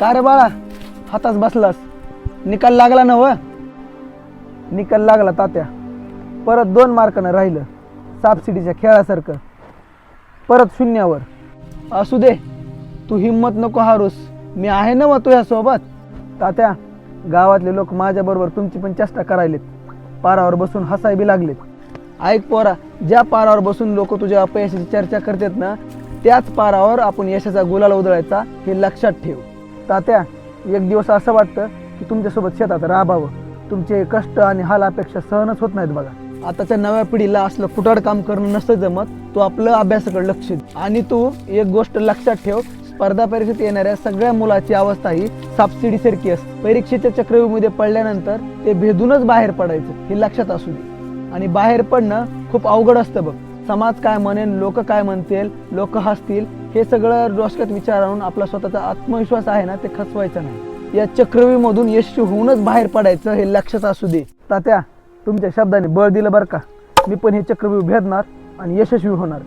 का रे बाळा? हातास बसलास. निकाल लागला ना व? निकाल लागला तात्या. परत दोन मार्कानं राहिलं. सापसिडीच्या खेळासारखं. परत शून्यावर. असू दे. तू हिंमत नको हारूस. मी आहे ना मग तुझ्यासोबत तात्या गावातले लोक माझ्याबरोबर तुमची पण चेष्टा करायलेत. पारावर बसून हसाय बी लागलेत. ऐक पोरा ज्या पारावर बसून लोक तुझ्या अपयशाची चर्चा करतात ना त्याच पारावर आपण यशाचा गुलाल उधळायचा हे लक्षात ठेव. तात्या एक दिवस असं वाटतं की तुमच्यासोबत शेतात राबावं. तुमचे कष्ट आणि हाल अपेक्षा सहनच होत नाहीत बघा. आताच्या नव्या पिढीला असलं फुटाड काम करणं नसतं जमत. तू आपलं अभ्यासाकडे लक्ष दे. आणि तू एक गोष्ट लक्षात ठेव स्पर्धा परीक्षेत येणाऱ्या सगळ्या मुलाची अवस्था ही सापसिडी सारखी असते. परीक्षेच्या चक्रव्यूहमध्ये पडल्यानंतर ते भेदूनच बाहेर पडायचं हे लक्षात असू दे. आणि बाहेर पडणं खूप अवघड असतं बघ. समाज काय म्हणेन लोक काय म्हणतील लोक हसतील हे सगळं डोसक्यात विचार आणून आपला स्वतःचा आत्मविश्वास आहे ना ते खचवायचा नाही. या चक्रव्यूमधून यशस्वी होऊनच बाहेर पडायचं हे लक्षात असू दे. तात्या तुमच्या शब्दाने बळ दिलं बरं का? मी पण हे चक्रव्यूह भेदणार आणि यशस्वी होणार.